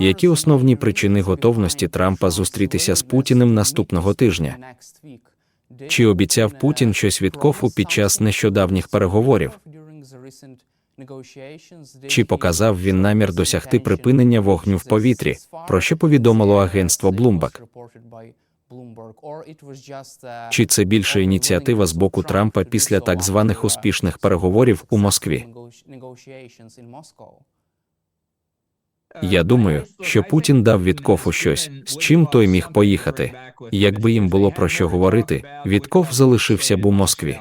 які основні причини готовності Трампа зустрітися з Путіним наступного тижня? Чи обіцяв Путін щось Віткофу під час нещодавніх переговорів? Чи показав він намір досягти припинення вогню в повітрі, про що повідомило агентство Bloomberg? Чи це більше ініціатива з боку Трампа після так званих успішних переговорів у Москві? Я думаю, що Путін дав Віткофу щось, з чим той міг поїхати. Якби їм було про що говорити, Вітков залишився б у Москві.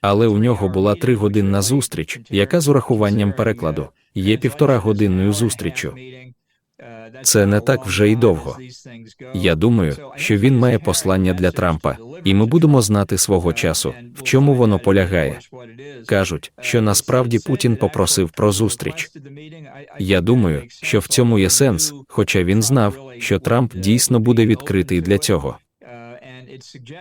Але у нього була тригодинна зустріч, яка з урахуванням перекладу є півтора годинною зустріччю. Це не так вже й довго. Я думаю, що він має послання для Трампа, і ми будемо знати свого часу, в чому воно полягає. Кажуть, що насправді Путін попросив про зустріч. Я думаю, що в цьому є сенс, хоча він знав, що Трамп дійсно буде відкритий для цього.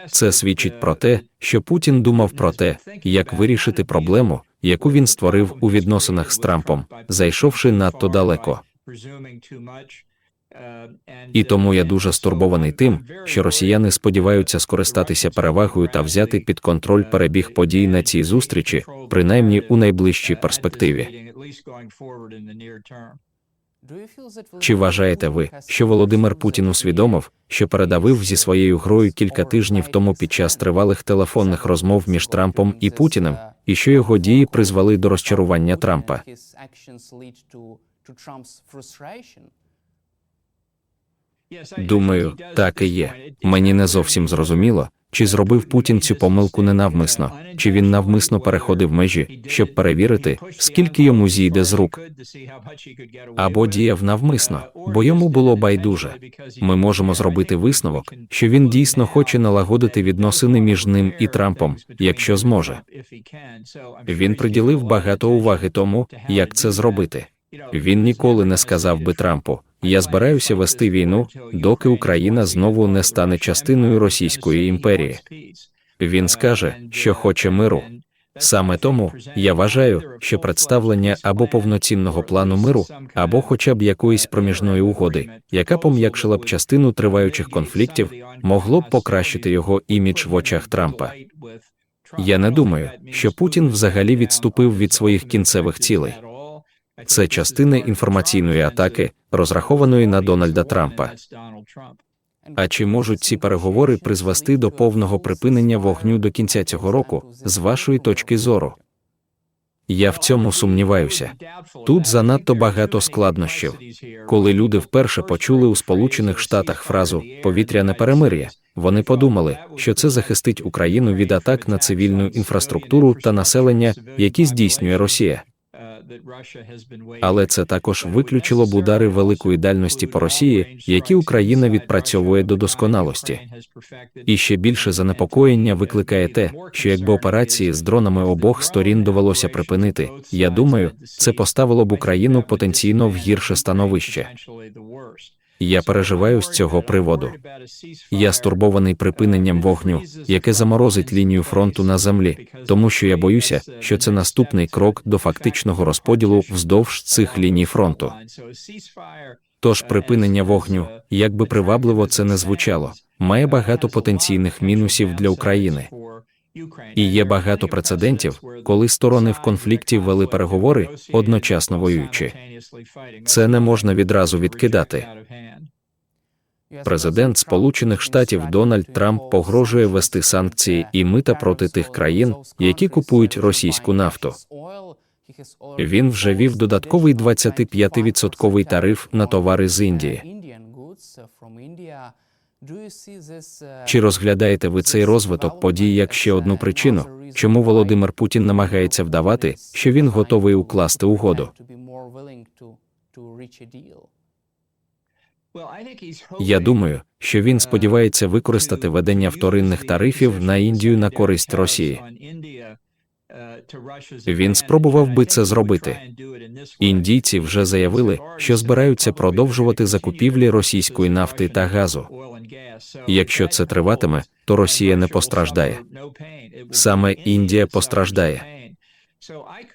Це свідчить про те, що Путін думав про те, як вирішити проблему, яку він створив у відносинах з Трампом, зайшовши надто далеко. І тому я дуже стурбований тим, що росіяни сподіваються скористатися перевагою та взяти під контроль перебіг подій на цій зустрічі, принаймні у найближчій перспективі. Чи вважаєте ви, що Володимир Путін усвідомив, що передавив зі своєю грою кілька тижнів тому під час тривалих телефонних розмов між Трампом і Путіним, і що його дії призвели до розчарування Трампа? Думаю, так і є. Мені не зовсім зрозуміло, чи зробив Путін цю помилку ненавмисно, чи він навмисно переходив межі, щоб перевірити, скільки йому зійде з рук. Або діяв навмисно, бо йому було байдуже. Ми можемо зробити висновок, що він дійсно хоче налагодити відносини між ним і Трампом, якщо зможе. Він приділив багато уваги тому, як це зробити. Він ніколи не сказав би Трампу: я збираюся вести війну, доки Україна знову не стане частиною Російської імперії. Він скаже, що хоче миру. Саме тому я вважаю, що представлення або повноцінного плану миру, або хоча б якоїсь проміжної угоди, яка пом'якшила б частину триваючих конфліктів, могло б покращити його імідж в очах Трампа. Я не думаю, що Путін взагалі відступив від своїх кінцевих цілей. Це частина інформаційної атаки, розрахованої на Дональда Трампа. А чи можуть ці переговори призвести до повного припинення вогню до кінця цього року, з вашої точки зору? Я в цьому сумніваюся. Тут занадто багато складнощів. Коли люди вперше почули у Сполучених Штатах фразу повітряне перемир'я, вони подумали, що це захистить Україну від атак на цивільну інфраструктуру та населення, які здійснює Росія. Але це також виключило б удари великої дальності по Росії, які Україна відпрацьовує до досконалості. І ще більше занепокоєння викликає те, що якби операції з дронами обох сторін довелося припинити, я думаю, це поставило б Україну потенційно в гірше становище. Я переживаю з цього приводу. Я стурбований припиненням вогню, яке заморозить лінію фронту на землі, тому що я боюся, що це наступний крок до фактичного розподілу вздовж цих ліній фронту. Тож припинення вогню, як би привабливо це не звучало, має багато потенційних мінусів для України. І є багато прецедентів, коли сторони в конфлікті вели переговори, одночасно воюючи. Це не можна відразу відкидати. Президент Сполучених Штатів Дональд Трамп погрожує ввести санкції і мита проти тих країн, які купують російську нафту. Він вже вів додатковий 25-відсотковий тариф на товари з Індії. Чи розглядаєте ви цей розвиток подій як ще одну причину, чому Володимир Путін намагається вдавати, що він готовий укласти угоду? Я думаю, що він сподівається використати ведення вторинних тарифів на Індію на користь Росії. Він спробував би це зробити. Індійці вже заявили, що збираються продовжувати закупівлі російської нафти та газу. Якщо це триватиме, то Росія не постраждає. Саме Індія постраждає.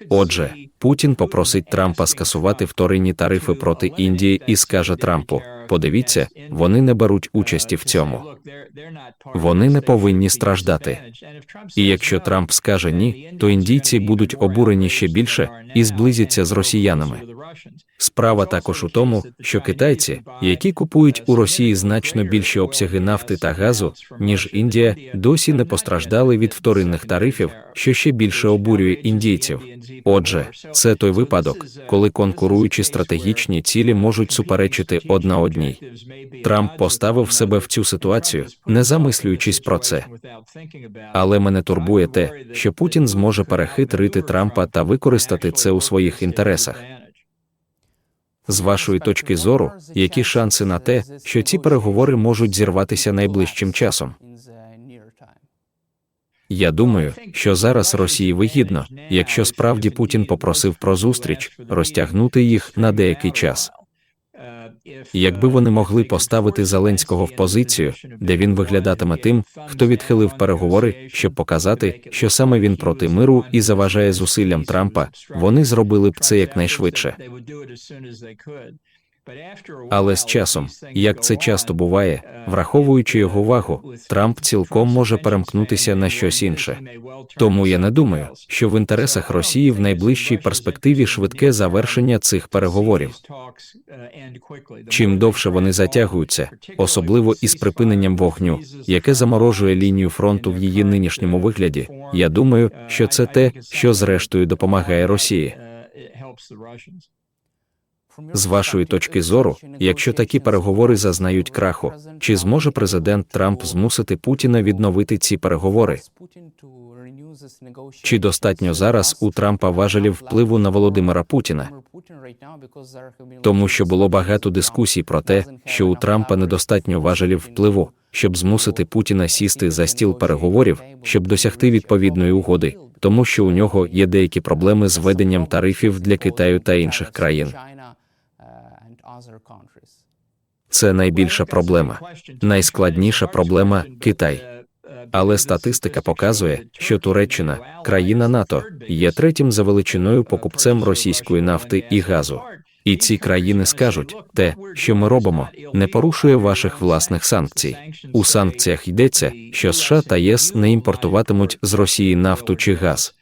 Отже, Путін попросить Трампа скасувати вторинні тарифи проти Індії і скаже Трампу: подивіться, вони не беруть участі в цьому. Вони не повинні страждати. І якщо Трамп скаже ні, то індійці будуть обурені ще більше і зблизяться з росіянами. Справа також у тому, що китайці, які купують у Росії значно більші обсяги нафти та газу, ніж Індія, досі не постраждали від вторинних тарифів, що ще більше обурює індійців. Отже, це той випадок, коли конкуруючі стратегічні цілі можуть суперечити одна одній. Трамп поставив себе в цю ситуацію, не замислюючись про це. Але мене турбує те, що Путін зможе перехитрити Трампа та використати це у своїх інтересах. З вашої точки зору, які шанси на те, що ці переговори можуть зірватися найближчим часом? Я думаю, що зараз Росії вигідно, якщо справді Путін попросив про зустріч, розтягнути їх на деякий час. Якби вони могли поставити Зеленського в позицію, де він виглядатиме тим, хто відхилив переговори, щоб показати, що саме він проти миру і заважає зусиллям Трампа, вони зробили б це якнайшвидше. Але з часом, як це часто буває, враховуючи його вагу, Трамп цілком може перемкнутися на щось інше. Тому я не думаю, що в інтересах Росії в найближчій перспективі швидке завершення цих переговорів. Чим довше вони затягуються, особливо із припиненням вогню, яке заморожує лінію фронту в її нинішньому вигляді, я думаю, що це те, що зрештою допомагає Росії. З вашої точки зору, якщо такі переговори зазнають краху, чи зможе президент Трамп змусити Путіна відновити ці переговори? Чи достатньо зараз у Трампа важелів впливу на Володимира Путіна? Тому що було багато дискусій про те, що у Трампа недостатньо важелів впливу, щоб змусити Путіна сісти за стіл переговорів, щоб досягти відповідної угоди, тому що у нього є деякі проблеми з введенням тарифів для Китаю та інших країн. Це найбільша проблема. Найскладніша проблема Китай. Але статистика показує, що Туреччина, країна НАТО, є третім за величиною покупцем російської нафти і газу. І ці країни скажуть, те, що ми робимо, не порушує ваших власних санкцій. У санкціях йдеться, що США та ЄС не імпортуватимуть з Росії нафту чи газ.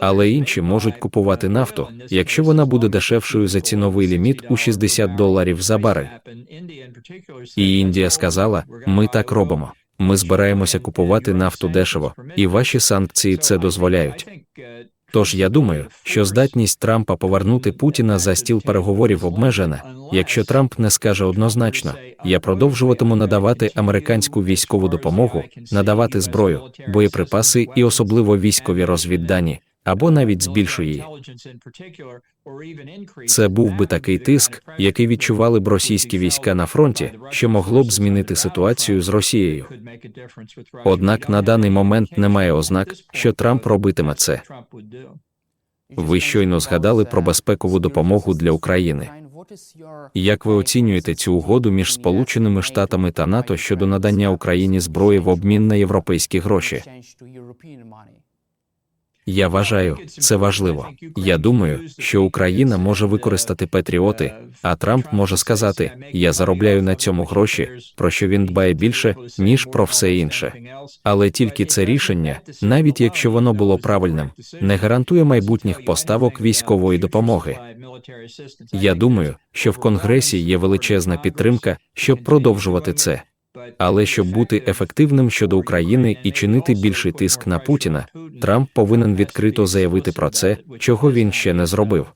Але інші можуть купувати нафту, якщо вона буде дешевшою за ціновий ліміт у 60 доларів за барель. І Індія сказала: ми так робимо. Ми збираємося купувати нафту дешево, і ваші санкції це дозволяють. Тож я думаю, що здатність Трампа повернути Путіна за стіл переговорів обмежена. Якщо Трамп не скаже однозначно, я продовжуватиму надавати американську військову допомогу, надавати зброю, боєприпаси і особливо військові розвіддані, або навіть збільшує. Це був би такий тиск, який відчували б російські війська на фронті, що могло б змінити ситуацію з Росією. Однак на даний момент немає ознак, що Трамп робитиме це. Ви щойно згадали про безпекову допомогу для України. Як ви оцінюєте цю угоду між Сполученими Штатами та НАТО щодо надання Україні зброї в обмін на європейські гроші? Я вважаю, це важливо. Я думаю, що Україна може використати патріоти, а Трамп може сказати: Я заробляю на цьому гроші, про що він дбає більше, ніж про все інше. Але тільки це рішення, навіть якщо воно було правильним, не гарантує майбутніх поставок військової допомоги. Я думаю, що в Конгресі є величезна підтримка, щоб продовжувати це. Але щоб бути ефективним щодо України і чинити більший тиск на Путіна, Трамп повинен відкрито заявити про це, чого він ще не зробив.